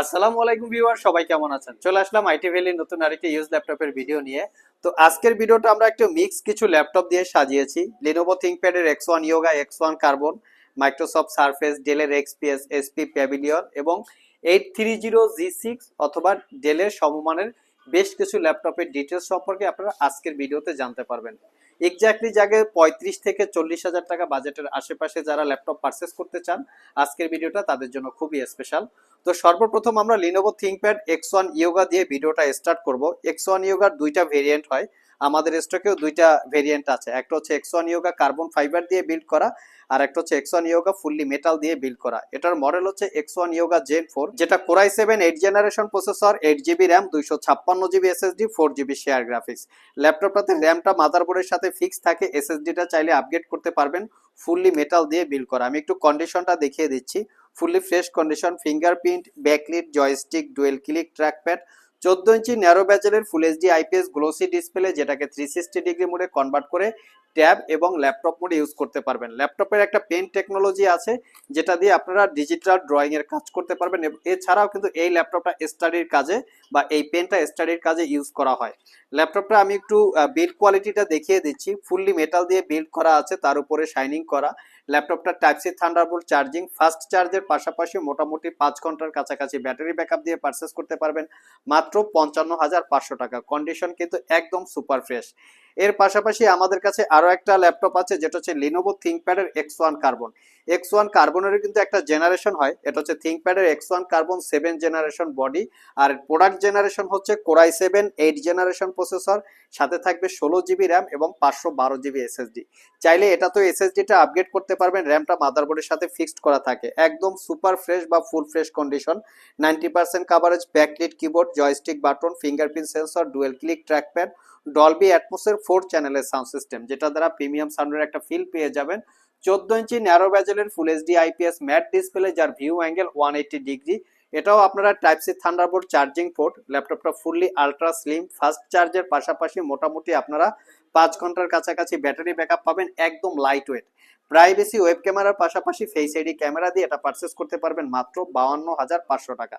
আসসালামু আলাইকুম ভিউয়ার সবাই কেমন আছেন? চলে আসলাম আইটি ভ্যালির নতুন আরেকটি ইউজ ল্যাপটপের ভিডিও নিয়ে। তো আজকের ভিডিওটা আমরা একটু মিক্স কিছু ল্যাপটপ দিয়ে সাজিয়েছি। Lenovo ThinkPad এর X1 Yoga X1 Carbon Microsoft Surface ডেলের এক্সপিএস এসপি প্যাভিলিয়ন এবং eight three zero G six অথবা ডেলের সমমানের বেশ কিছু ল্যাপটপের ডিটেলস সম্পর্কে আপনারা আজকের ভিডিওতে জানতে পারবেন। এক্স্যাক্টলি জাগে পঁয়ত্রিশ থেকে চল্লিশ হাজার টাকা বাজেটের আশেপাশে যারা ল্যাপটপ পারচেস করতে চান, আজকের ভিডিওটা তাদের জন্য খুবই স্পেশাল তো সর্বপ্রথম আমরা Lenovo ThinkPad X one Yoga দিয়ে ভিডিওটা স্টার্ট করব। এক্স ওয়ান ইয়োগার দুইটা ভেরিয়েন্ট হয়। আমাদের স্টকেও দুইটা ভেরিয়েন্ট আছে। একটা হচ্ছে X one Yoga carbon fibre দিয়ে বিল্ড করা আর একটা হচ্ছে X one Yoga fully metal দিয়ে বিল্ড করা। এটার মডেল হচ্ছে X one Yoga Gen four যেটা Core i seven eight generation processor eight GB RAM দুইশো ছাপ্পান্ন GB SSD four GB share graphics ল্যাপটপটাতে র্যামটা মাদারবোর্ডের সাথে ফিক্স থাকে এসএসডিটা চাইলে আপগ্রেড করতে পারবেন ফুললি মেটাল দিয়ে বিল্ড করা। আমি একটু কন্ডিশনটা দেখিয়ে দিচ্ছি। Fully fresh condition fingerprint backlit joystick dual click trackpad চোদ্দ ইঞ্চি narrow ব্যাচেলের full HD IPS glossy display যেটাকে থ্রি সিক্সটি ডিগ্রি মোডে কনভার্ট করে ট্যাব এবং ল্যাপটপ মোডে ইউজ করতে পারবেন। ল্যাপটপের একটা পেন টেকনোলজি আছে যেটা দিয়ে আপনারা ডিজিটাল ড্রয়িং এর কাজ করতে পারবেন এছাড়াও কিন্তু এই ল্যাপটপটা স্টাডির কাজে বা এই পেনটা স্টাডির কাজে ইউজ করা হয়। ল্যাপটপটা আমি একটু বিল্ড কোয়ালিটিটা দেখিয়ে দিচ্ছি। ফুললি মেটাল দিয়ে বিল্ড করা আছে, তার উপরে শাইনিং করা। ল্যাপটপটা type C Thunderbolt charging fast চার্জের পাশাপাশি মোটামুটি পাঁচ ঘণ্টার কাছাকাছি ব্যাটারি ব্যাকআপ দিয়ে পারচেস করতে পারবেন। মাত্র পঞ্চান্ন হাজার পাঁচশো টাকা। কন্ডিশন কিন্তু একদম সুপার ফ্রেশ এর পাশাপাশি আমাদের কাছে আরও একটা ল্যাপটপ আছে, যেটা হচ্ছে Lenovo থিঙ্কপ্যাডের X one carbon X one কার্বনের কিন্তু একটা জেনারেশন হয়, এটা হচ্ছে থিঙ্কপ্যাডের X one carbon seven generation body আর প্রোডাক্ট জেনারেশন হচ্ছে Core i seven eight generation processor সাথে থাকবে ষোলো জিবি র্যাম এবং পাঁচশো বারো জিবি এসএসডি চাইলে এটা তো এসএসডিটা আপগ্রেড করতে পারবেন র্যামটা মাদারবোর্ডের সাথে ফিক্সড করা থাকে। একদম সুপার ফ্রেশ বা full fresh condition ninety percent coverage backlit keyboard joystick button fingerprint sensor dual click trackpad Dolby অ্যাটমোসের four চ্যানেলের সাউন্ড সিস্টেম যেটা দ্বারা প্রিমিয়াম সাউন্ডের একটা ফিল পেয়ে যাবেন। চোদ্দ ইঞ্চি narrow ব্যাজেলের full HD IPS matte display যার view angle one eighty degree এটাও আপনারা type C Thunderbolt charging port ল্যাপটপটা ফুললি আলট্রা স্লিম ফাস্ট চার্জের পাশাপাশি মোটামুটি আপনারা পাঁচ ঘণ্টার কাছাকাছি ব্যাটারি ব্যাকআপ পাবেন, একদম লাইট ওয়েট প্রাইভেসি ওয়েব ক্যামেরার পাশাপাশি ফেস আইডি ক্যামেরা দিয়ে এটা পারচেস করতে পারবেন মাত্র বাউান্ন হাজার পাঁচশো টাকা।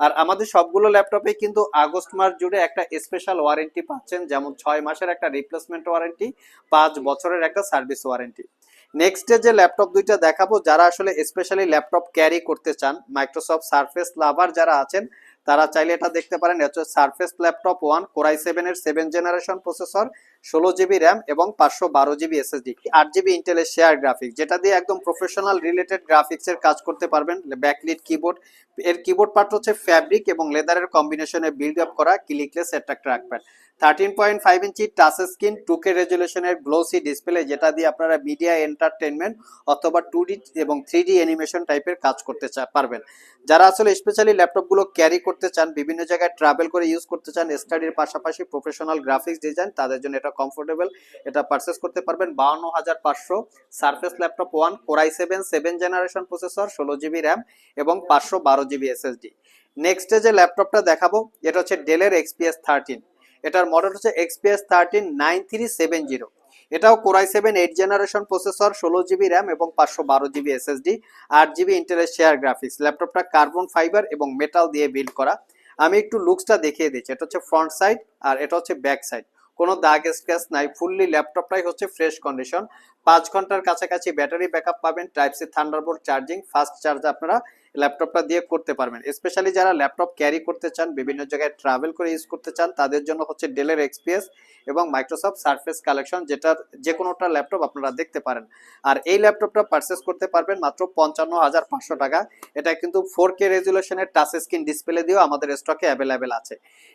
আর আমাদের সবগুলো ল্যাপটপে কিন্তু আগস্ট মাস জুড়ে একটা স্পেশাল ওয়ারেন্টি পাচ্ছেন, যেমন ছয় মাসের একটা রিপ্লেসমেন্ট ওয়ারেন্টি পাঁচ বছরের একটা সার্ভিস ওয়ারেন্টি নেক্সট যে ল্যাপটপ দুইটা দেখাবো, যারা আসলে স্পেশালি ল্যাপটপ ক্যারি করতে চান মাইক্রোসফট সারফেস লাভার যারা আছেন, তারা চাইলে এটা দেখতে পারেন হচ্ছে Surface laptop one Core i seven এর সেভেন জেনারেশন প্রসেসর ষোলো জিবি র্যাম এবং পাঁচশো বারো জিবি এসএসডি আট জিবি ইন্টেলের শেয়ার গ্রাফিক্স যেটা দিয়ে একদম প্রফেশনাল রিলেটেড গ্রাফিক্স এর কাজ করতে পারবেন। ব্যাকলিট কিবোর্ড এর কিবোর্ড পার্ট হচ্ছে ফ্যাব্রিক এবং লেদারের কম্বিনেশনে বিল্ড আপ করা ক্লিকলেস একটা trackpad thirteen point five inch touch screen two K রেজুলেশনের glossy display যেটা দিয়ে আপনারা মিডিয়া এন্টারটেনমেন্ট অথবা টু ডি এবং থ্রি ডি অ্যানিমেশন টাইপের কাজ করতে চা- পারবেন। যারা আসলে স্পেশালি ল্যাপটপগুলো ক্যারি করতে চান, বিভিন্ন জায়গায় ট্রাভেল করে ইউজ করতে চান স্টাডির পাশাপাশি প্রফেশনাল গ্রাফিক্স ডিজাইন তাদের জন্য এটা কমফোর্টেবল এটা পারচেস করতে পারবেন। বাউন্ন হাজার পাঁচশো Surface laptop one Core i seven seven generation processor ষোলো জিবি র্যাম এবং পাঁচশো বারো জিবি এসএসডি নেক্সট যে ল্যাপটপটা দেখাবো, এটা হচ্ছে ডেলের এক্সপিএস থার্টিন এটার মডেল হচ্ছে XPS thirteen nine three seven zero এটাও Core i seven eight generation processor ষোলো জিবি র্যাম এবং পাঁচশো বারো জিবি এসএসডি আট জিবি ইন্টারেস্ট শেয়ার গ্রাফিক্স ল্যাপটপটা কার্বন ফাইবার এবং মেটাল দিয়ে বিল্ড করা। আমি একটু লুকসটা দেখিয়ে দিচ্ছি। এটা হচ্ছে ফ্রন্ট সাইড আর এটা হচ্ছে ব্যাক সাইড কোনো দাগ স্ক্র্যাচ নাই, ফুললি ল্যাপটপটাই হচ্ছে ফ্রেশ কন্ডিশন। পাঁচ ঘণ্টার কাছাকাছি ব্যাটারি ব্যাকআপ পাবেন type C Thunderbolt charging, fast charge আপনারা ল্যাপটপটা দিয়ে করতে পারবেন। স্পেশালি যারা ল্যাপটপ ক্যারি করতে চান, বিভিন্ন জায়গায় ট্রাভেল করে ইউজ করতে চান, তাদের জন্য হচ্ছে ডেলের এক্সপিএস এবং মাইক্রোসফট সার্ফেস কালেকশন যেটার যে কোনোটা ল্যাপটপ আপনারা দেখতে পারেন। আর এই ল্যাপটপটা পারচেস করতে পারবেন মাত্র পঞ্চান্ন হাজার পাঁচশো টাকা। এটা কিন্তু ফোর কে রেজুলেশনের টাচ স্ক্রিন ডিসপ্লে দিয়েও আমাদের স্টকে অ্যাভেলেবেল আছে।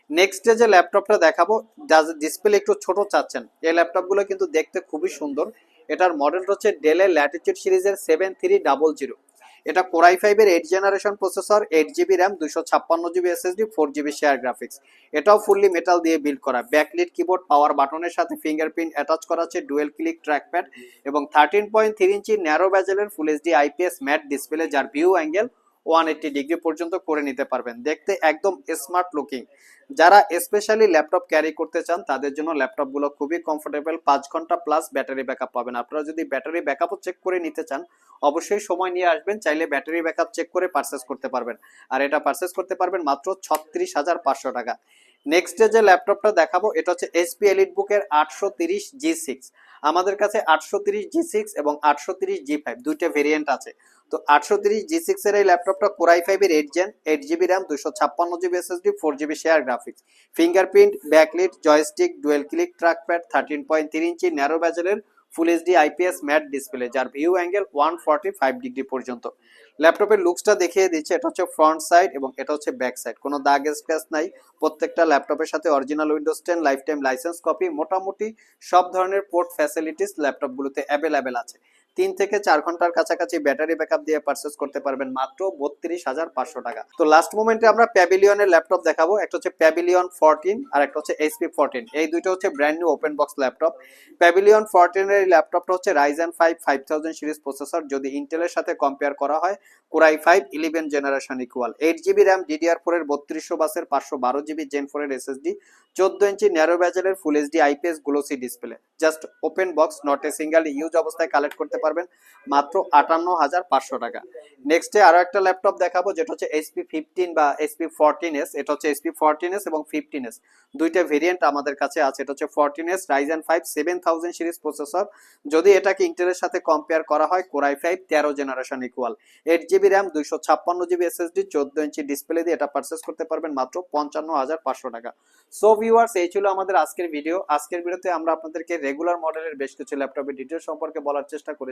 নেক্সট যে ল্যাপটপটা দেখাবো যা ডিসপ্লে একটু ছোট চাচ্ছেন, এই ল্যাপটপগুলো কিন্তু দেখতে খুবই সুন্দর। এটার মডেল হচ্ছে ডেলের ল্যাটিচিউড সিরিজের সেভেন থ্রি ডাবল জিরো এটা কোরাই ফাইভের eight generation processor eight GB RAM দুশো ছাপ্পান্ন GB SSD four GB share graphics এটাও ফুললি মেটাল দিয়ে বিল্ড করা। ব্যাকলিট কিবোর্ড পাওয়ার বাটনের সাথে ফিঙ্গারপ্রিন্ট অ্যাটাচ করা আছে ডুয়েল ক্লিক ট্র্যাকপ্যাড এবং thirteen point three inch narrow ব্যাজেলের full HD IPS matte display যার view angle one eighty degree পর্যন্ত করে নিতে পারবেন। দেখতে একদম স্মার্ট লুকিং যারা স্পেশালি ল্যাপটপ ক্যারি করতে চান, তাদের জন্য ল্যাপটপগুলো খুবই কমফোর্টেবল পাঁচ ঘণ্টা প্লাস ব্যাটারি ব্যাকআপ পাবেন। আপনারা যদি ব্যাটারি ব্যাকআপও চেক করে নিতে চান, অবশ্যই সময় নিয়ে আসবেন। চাইলে ব্যাটারি ব্যাকআপ চেক করে পারচেস করতে পারবেন। আর এটা পারচেস করতে পারবেন মাত্র ছত্রিশ হাজার পাঁচশো টাকা। নেক্সট ডে যে ল্যাপটপটা দেখাবো, এটা হচ্ছে এসপি এলিট বুকের আটশো তিরিশ জি সিক্স আমাদের কাছে আটশো তিরিশ জি সিক্স এবং আটশো তিরিশ জি ফাইভ, দুইটা ভেরিয়েন্ট আছে। তো আটশো তিরিশ জি সিক্স এর এই ল্যাপটপটা কোরাই ফাইভের eight Gen eight GB RAM দুশো ছাপ্পান্ন GB SSD four GB share graphics fingerprint backlit joystick dual click trackpad thirteen point তিন ইঞ্চি narrow ব্যাজেলের full HD IPS matte display যার view angle one forty five degree পর্যন্ত। ল্যাপটপের লুকসটা দেখিয়ে দিচ্ছে, এটা হচ্ছে ফ্রন্ট সাইড এবং এটা হচ্ছে ব্যাক সাইড কোনো দাগ স্ক্র্যাচ নাই, প্রত্যেকটা ল্যাপটপের সাথে original Windows ten lifetime licence copy মোটামুটি সব ধরনের পোর্ট ফ্যাসিলিটিস ল্যাপটপগুলোতে অ্যাভেলেবেল আছে। তিন থেকে চার ঘণ্টার কাছাকাছি ব্যাটারি ব্যাকআপ দিয়ে পারচেস করতে পারবেন মাত্র বত্রিশ হাজার পাঁচশো টাকা। তো লাস্ট মোমেন্টে আমরা প্যাভিলিয়নের ল্যাপটপ দেখাবো। একটা হচ্ছে প্যাভিলিয়ন ফোরটিন আর একটা হচ্ছে এইচপি ফোরটিন এই দুটো হচ্ছে brand new open box laptop Pavilion ফোরটিনের এই ল্যাপটপটা হচ্ছে Ryzen five five thousand series processor যদি ইন্টেলের সাথে কম্পেয়ার করা হয় Core i five eleven generation equal eight GB RAM DDR four এর বত্রিশশো বাসের পাঁচশো বারো জিবি জেন ফোর এর এসএসডি চোদ্দ ইঞ্চি narrow ব্যাজেলের full HD IPS glossy display just open box not a single use অবস্থায় কালেক্ট করতে পারবেন মাত্র আটান্ন হাজার পাঁচশো টাকা। নেক্সটে আরও একটা ল্যাপটপ দেখাবো, যেটা হচ্ছে এসপি ফিফটিন বা এসপি ফোরটিন এস এটা হচ্ছে এসপি ফোরটিন এস এবং ফিফটিন এস দুইটা ভেরিয়েন্ট আমাদের কাছে আছে, এটা হচ্ছে fourteen S Ryzen five seven thousand series processor যদি এটাকে ইন্টেলের সাথে কম্পেয়ার করা হয় কোরাই ফাইভ তেরো generation equal eight GB RAM দুইশো ছাপ্পান্ন জিবি এসএসডি চোদ্দ ইঞ্চি ডিসপ্লে দিয়ে এটা পারচেস করতে পারবেন মাত্র পঞ্চান্ন হাজার পাঁচশো টাকা। সো ভিউয়ার্স এই ছিল আমাদের আজকের ভিডিও আজকের ভিডিওতে আমরা আপনাদেরকে রেগুলার মডেলের বেশ কিছু ল্যাপটপের ডিটেলস সম্পর্কে বলার চেষ্টা